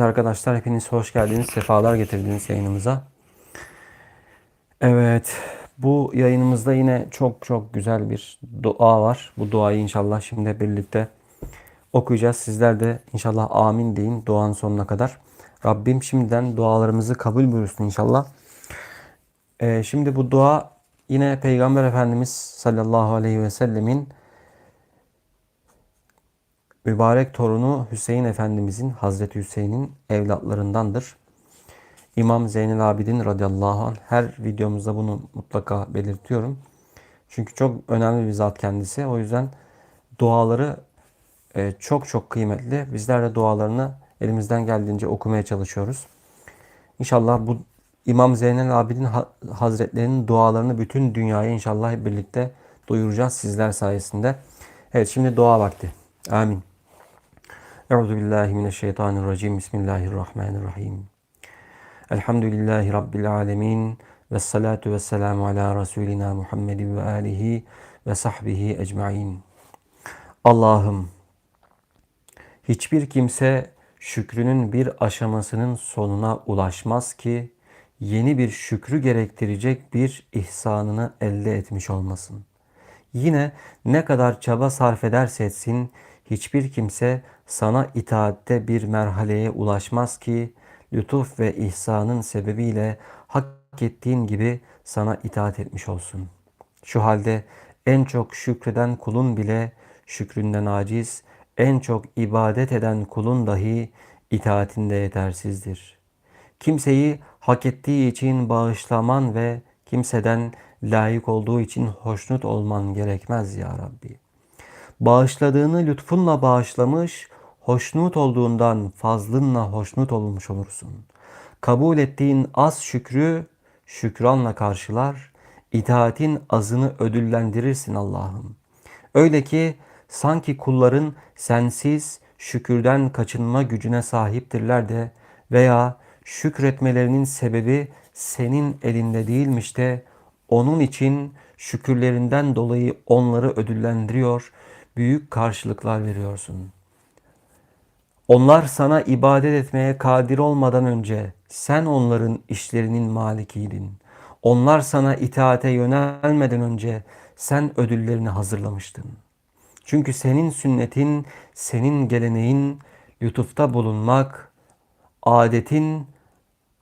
Arkadaşlar hepiniz hoş geldiniz. Sefalar getirdiniz yayınımıza. Evet. Bu yayınımızda yine çok çok güzel bir dua var. Bu duayı inşallah şimdi birlikte okuyacağız. Sizler de inşallah amin deyin duanın sonuna kadar. Rabbim şimdiden dualarımızı kabul buyursun inşallah. Ee, şimdi bu dua yine Peygamber Efendimiz sallallahu aleyhi ve sellemin mübarek torunu Hüseyin Efendimizin, Hazreti Hüseyin'in evlatlarındandır. İmam Zeynel Abidin radıyallahu anh her videomuzda bunu mutlaka belirtiyorum. Çünkü çok önemli bir zat kendisi. O yüzden duaları e, çok çok kıymetli. Bizler de dualarını elimizden geldiğince okumaya çalışıyoruz. İnşallah bu İmam Zeynel Abidin Hazretlerinin dualarını bütün dünyaya inşallah hep birlikte duyuracağız sizler sayesinde. Evet şimdi dua vakti. Amin. Euzu billahi mineşşeytanirracim. Bismillahirrahmanirrahim. Elhamdülillahi rabbil alamin ve salatu vesselamu ala resulina Muhammedin ve alihi ve sahbihi ecmaîn. Allah'ım hiçbir kimse şükrünün bir aşamasının sonuna ulaşmaz ki yeni bir şükrü gerektirecek bir ihsanını elde etmiş olmasın. Yine ne kadar çaba sarf ederse etsin hiçbir kimse sana itaatte bir merhaleye ulaşmaz ki lütuf ve ihsanın sebebiyle hak ettiğin gibi sana itaat etmiş olsun. Şu halde en çok şükreden kulun bile şükründen aciz, en çok ibadet eden kulun dahi itaatinde yetersizdir. Kimseyi hak ettiği için bağışlaman ve kimseden layık olduğu için hoşnut olman gerekmez ya Rabbi. Bağışladığını lütfunla bağışlamış, hoşnut olduğundan fazlınla hoşnut olmuş olursun. Kabul ettiğin az şükrü şükranla karşılar, itaatin azını ödüllendirirsin Allah'ım. Öyle ki sanki kulların sensiz şükürden kaçınma gücüne sahiptirler de veya şükretmelerinin sebebi senin elinde değilmiş de onun için şükürlerinden dolayı onları ödüllendiriyor, büyük karşılıklar veriyorsun. Onlar sana ibadet etmeye kadir olmadan önce sen onların işlerinin malikiydin. Onlar sana itaate yönelmeden önce sen ödüllerini hazırlamıştın. Çünkü senin sünnetin, senin geleneğin lütufta bulunmak, adetin,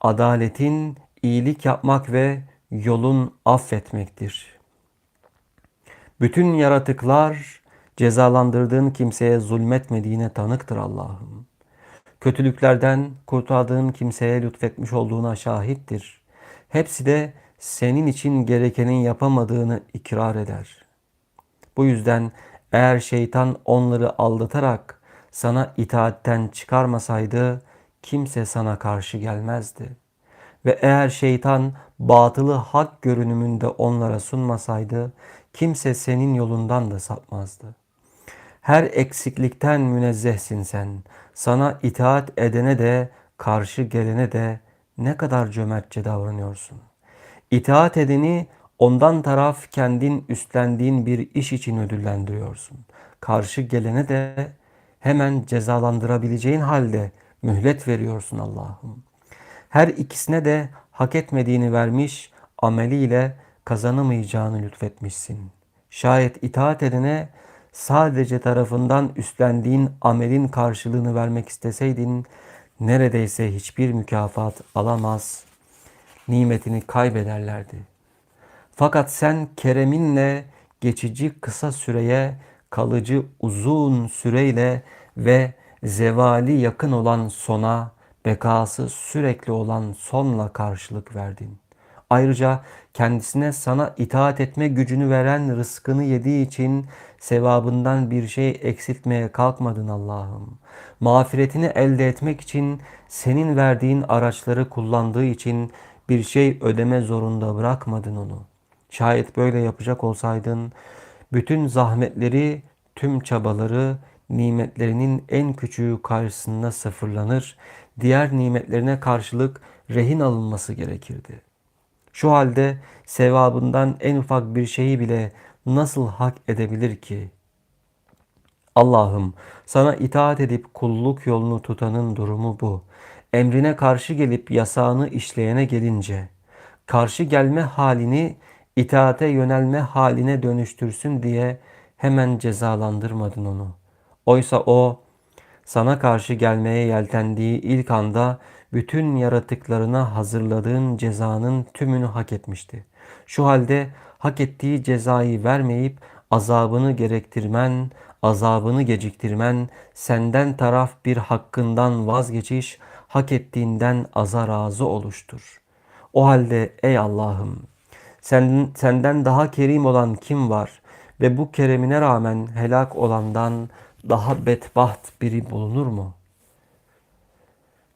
adaletin, iyilik yapmak ve yolun affetmektir. Bütün yaratıklar cezalandırdığın kimseye zulmetmediğine tanıktır Allah'ım. Kötülüklerden kurtardığın kimseye lütfetmiş olduğuna şahittir. Hepsi de senin için gerekenin yapamadığını ikrar eder. Bu yüzden eğer şeytan onları aldatarak sana itaatten çıkarmasaydı kimse sana karşı gelmezdi. Ve eğer şeytan batılı hak görünümünde onlara sunmasaydı kimse senin yolundan da sapmazdı. Her eksiklikten münezzehsin sen. Sana itaat edene de karşı gelene de ne kadar cömertçe davranıyorsun. İtaat edeni ondan taraf kendin üstlendiğin bir iş için ödüllendiriyorsun. Karşı gelene de hemen cezalandırabileceğin halde mühlet veriyorsun Allah'ım. Her ikisine de hak etmediğini vermiş, ameliyle kazanamayacağını lütfetmişsin. Şayet itaat edene sadece tarafından üstlendiğin amelin karşılığını vermek isteseydin neredeyse hiçbir mükafat alamaz, nimetini kaybederlerdi. Fakat sen kereminle geçici kısa süreye, kalıcı uzun süreyle ve zevali yakın olan sona, bekası sürekli olan sonla karşılık verdin. Ayrıca kendisine sana itaat etme gücünü veren rızkını yediği için sevabından bir şey eksiltmeye kalkmadın Allah'ım. Mağfiretini elde etmek için senin verdiğin araçları kullandığı için bir şey ödeme zorunda bırakmadın onu. Şayet böyle yapacak olsaydın bütün zahmetleri, tüm çabaları nimetlerinin en küçüğü karşısında sıfırlanır, diğer nimetlerine karşılık rehin alınması gerekirdi. Şu halde sevabından en ufak bir şeyi bile nasıl hak edebilir ki? Allah'ım sana itaat edip kulluk yolunu tutanın durumu bu. Emrine karşı gelip yasağını işleyene gelince karşı gelme halini itaate yönelme haline dönüştürsün diye hemen cezalandırmadın onu. Oysa o sana karşı gelmeye yeltendiği ilk anda bütün yaratıklarına hazırladığın cezanın tümünü hak etmişti. Şu halde hak ettiği cezayı vermeyip azabını gerektirmen, azabını geciktirmen, senden taraf bir hakkından vazgeçiş, hak ettiğinden aza razı oluştur. O halde ey Allah'ım, sen, senden daha kerim olan kim var ve bu keremine rağmen helak olandan daha bedbaht biri bulunur mu?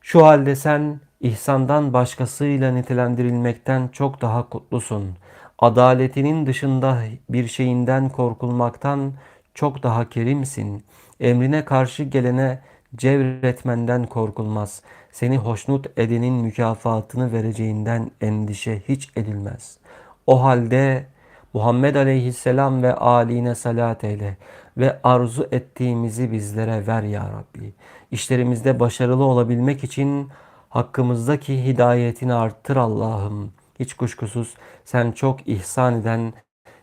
Şu halde sen ihsandan başkasıyla nitelendirilmekten çok daha kutlusun. Adaletinin dışında bir şeyinden korkulmaktan çok daha kerimsin. Emrine karşı gelene cevretmenden korkulmaz. Seni hoşnut edenin mükafatını vereceğinden endişe hiç edilmez. O halde Muhammed aleyhisselam ve aline salat eyle ve arzu ettiğimizi bizlere ver ya Rabbi. İşlerimizde başarılı olabilmek için hakkımızdaki hidayetini arttır Allah'ım. Hiç kuşkusuz sen çok ihsan eden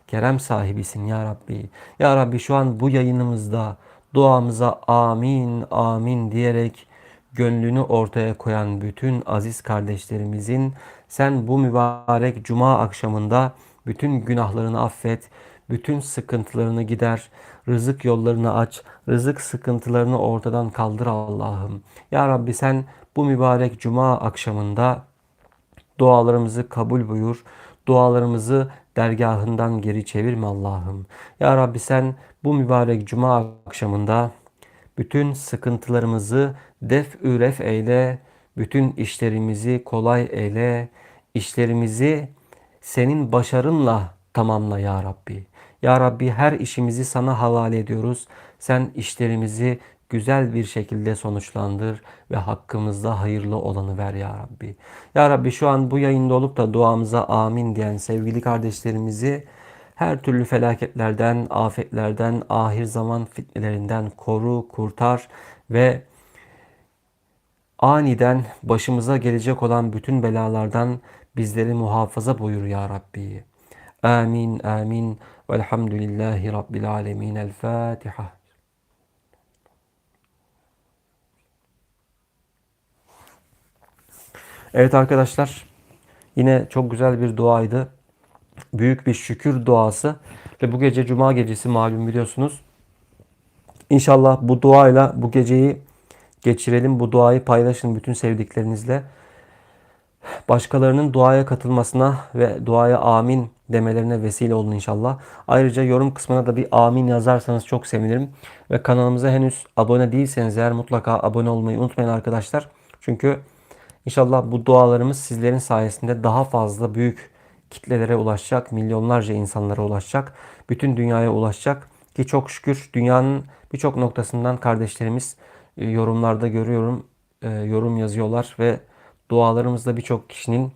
kerem sahibisin ya Rabbi. Ya Rabbi şu an bu yayınımızda duamıza amin amin diyerek gönlünü ortaya koyan bütün aziz kardeşlerimizin sen bu mübarek cuma akşamında bütün günahlarını affet, bütün sıkıntılarını gider, rızık yollarını aç, rızık sıkıntılarını ortadan kaldır Allah'ım. Ya Rabbi sen bu mübarek cuma akşamında dualarımızı kabul buyur. Dualarımızı dergahından geri çevirme Allah'ım. Ya Rabbi sen bu mübarek cuma akşamında bütün sıkıntılarımızı def üref eyle, bütün işlerimizi kolay eyle, işlerimizi senin başarınla tamamla ya Rabbi. Ya Rabbi her işimizi sana havale ediyoruz. Sen işlerimizi güzel bir şekilde sonuçlandır ve hakkımızda hayırlı olanı ver ya Rabbi. Ya Rabbi şu an bu yayında olup da duamıza amin diyen sevgili kardeşlerimizi her türlü felaketlerden, afetlerden, ahir zaman fitnelerinden koru, kurtar ve aniden başımıza gelecek olan bütün belalardan bizleri muhafaza buyur ya Rabbi. Amin, amin. Velhamdülillahi Rabbil alemin. El Fatiha. Evet arkadaşlar, yine çok güzel bir duaydı. Büyük bir şükür duası ve bu gece cuma gecesi malum biliyorsunuz. İnşallah bu duayla bu geceyi geçirelim. Bu duayı paylaşın bütün sevdiklerinizle. Başkalarının duaya katılmasına ve duaya amin demelerine vesile olun inşallah. Ayrıca yorum kısmına da bir amin yazarsanız çok sevinirim. Ve kanalımıza henüz abone değilseniz eğer mutlaka abone olmayı unutmayın arkadaşlar. Çünkü inşallah bu dualarımız sizlerin sayesinde daha fazla büyük kitlelere ulaşacak, milyonlarca insanlara ulaşacak, bütün dünyaya ulaşacak ki çok şükür dünyanın birçok noktasından kardeşlerimiz e, yorumlarda görüyorum, e, yorum yazıyorlar ve dualarımızda birçok kişinin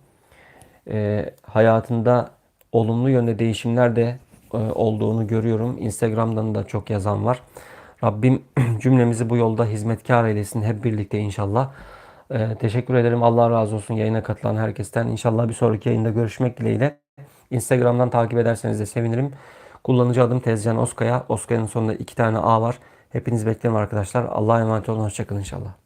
e, hayatında olumlu yönde değişimler de olduğunu görüyorum. Instagram'dan da çok yazan var. Rabbim cümlemizi bu yolda hizmetkar eylesin hep birlikte inşallah. Ee, teşekkür ederim. Allah razı olsun yayına katılan herkesten. İnşallah bir sonraki yayında görüşmek dileğiyle. Instagram'dan takip ederseniz de sevinirim. Kullanıcı adım Tezcan Oskaya. Oskaya'nın sonunda iki tane A var. Hepiniz beklerim arkadaşlar. Allah'a emanet olun. Hoşçakalın inşallah.